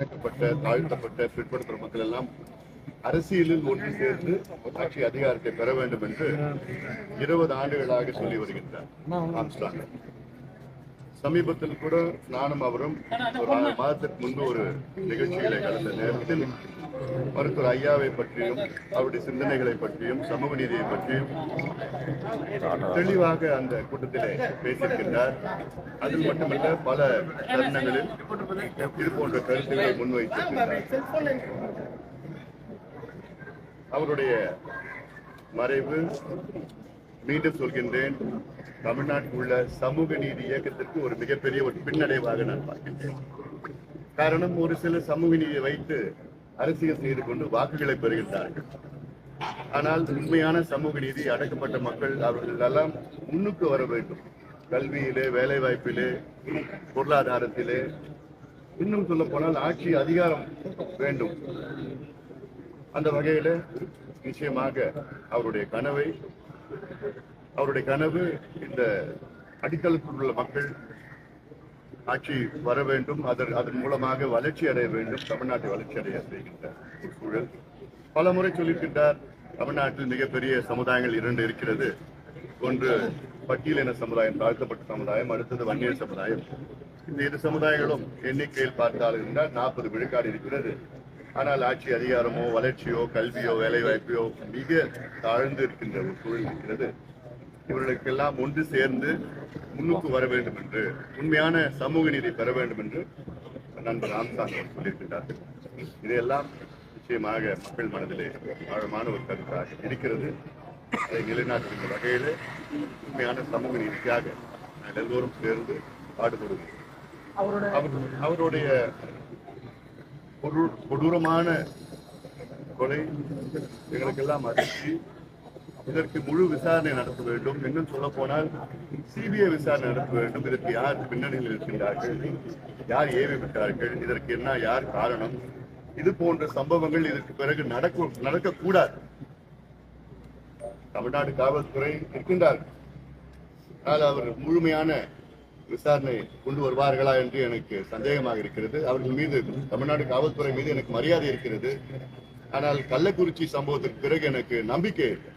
அடக்கப்பட்ட தாழ்த்தப்பட்ட பிற்படுத்துற மக்கள் எல்லாம் அரசியலில் ஒன்று சேர்ந்து ஆட்சி அதிகாரத்தை பெற வேண்டும் என்று இருபது ஆண்டுகளாக சொல்லி வருகின்றார். ஆம்ஸ்ட்ராங். சமீபத்தில் கூட நானும் அவரும் ஒரு ஆறு மாதத்திற்கு முன்பு ஒரு நிகழ்ச்சிகளை கலந்த நேரத்தில் மருத்துவர் ஐயாவை பற்றியும் அவருடைய சிந்தனைகளை பற்றியும் சமூக நீதியை பற்றியும் தெளிவாக அந்த கூட்டத்திலே பேசியிருக்கின்றார். அது மட்டுமல்ல பல தருணங்களில் இது போன்ற கருத்துக்களை முன்வைத்திருக்கின்றார். அவருடைய மறைவு மீண்டும் சொல்கின்றேன் தமிழ்நாட்டில் உள்ள சமூக நீதி இயக்கத்திற்கு ஒரு மிகப்பெரிய ஒரு பின்னடைவாக நான் பார்க்கின்றேன். காரணம் ஒரு சில சமூக நீதியை வைத்து அரசியல் செய்து கொண்டு வாக்குகளை பெறுகின்றார்கள். ஆனால் உண்மையான சமூக நீதி அடக்கப்பட்ட மக்கள் அவர்கள் எல்லாம் முன்னுக்கு வர வேண்டும். கல்வியிலே வேலை வாய்ப்பிலே பொருளாதாரத்திலே இன்னும் சொல்ல போனால் ஆட்சி அதிகாரம் வேண்டும். அந்த வகையில நிச்சயமாக அவருடைய கனவை அவருடைய கனவு இந்த அடித்தளத்தில் உள்ள மக்கள் ஆட்சி வர வேண்டும். அதன் அதன் மூலமாக வளர்ச்சி அடைய வேண்டும். தமிழ்நாட்டை வளர்ச்சி அடைய செய்கின்ற ஒரு சூழல். பல முறை சொல்லியிருக்கின்றார் தமிழ்நாட்டில் மிகப்பெரிய சமுதாயங்கள் இரண்டு இருக்கிறது. ஒன்று பட்டியலின சமுதாயம் தாழ்த்தப்பட்ட சமுதாயம் அடுத்தது வன்னியர் சமுதாயம். இந்த இரு சமுதாயங்களும் எண்ணிக்கையில் பார்த்தால் இருந்தால் நாற்பது விழுக்காடு இருக்கிறது. ஆனால் ஆட்சி அதிகாரமோ வளர்ச்சியோ கல்வியோ வேலை வாய்ப்பையோ மிக தாழ்ந்து இருக்கின்ற ஒரு சூழல் இருக்கிறது. இவர்களுக்கெல்லாம் ஒன்று சேர்ந்து முன்னுக்கு வர வேண்டும் என்று உண்மையான சமூக நீதி பெற வேண்டும் என்று நண்பர் ராம்சாங் அவர்கள் சொல்லியிருக்கிறார்கள் இதையெல்லாம் நிச்சயமாக மக்கள் மனதிலே ஆழமான ஒரு கருத்தாக இருக்கிறது. அதை நிலைநாட்டுகின்ற வகையில் உண்மையான சமூக நீதிக்காக எல்லோரும் சேர்ந்து பாடுபடுவோம். அவர்- அவருடைய கொடூரமான கொலை எங்களுக்கெல்லாம் அதிர்ச்சி இதற்கு முழு விசாரணை நடத்த வேண்டும். இன்னும் சொல்ல போனால் சிபிஐ விசாரணை நடத்த வேண்டும். இதற்கு யார் பின்னணியில் இருக்கின்றார்கள்? யார் ஏவி விட்டார்கள்? இதற்கு என்ன யார் காரணம்? இது போன்ற சம்பவங்கள் இதற்கு பிறகு நடக்க நடக்கக்கூடாது. தமிழ்நாடு காவல்துறை இருக்கின்றார்கள். ஆனால் அவர் முழுமையான விசாரணை கொண்டு வருவார்களா என்று எனக்கு சந்தேகமாக இருக்கிறது. அவர்கள் மீது தமிழ்நாடு காவல்துறை மீது எனக்கு மரியாதை இருக்கிறது. ஆனால் கள்ளக்குறிச்சி சம்பவத்திற்கு பிறகு எனக்கு நம்பிக்கை இல்லை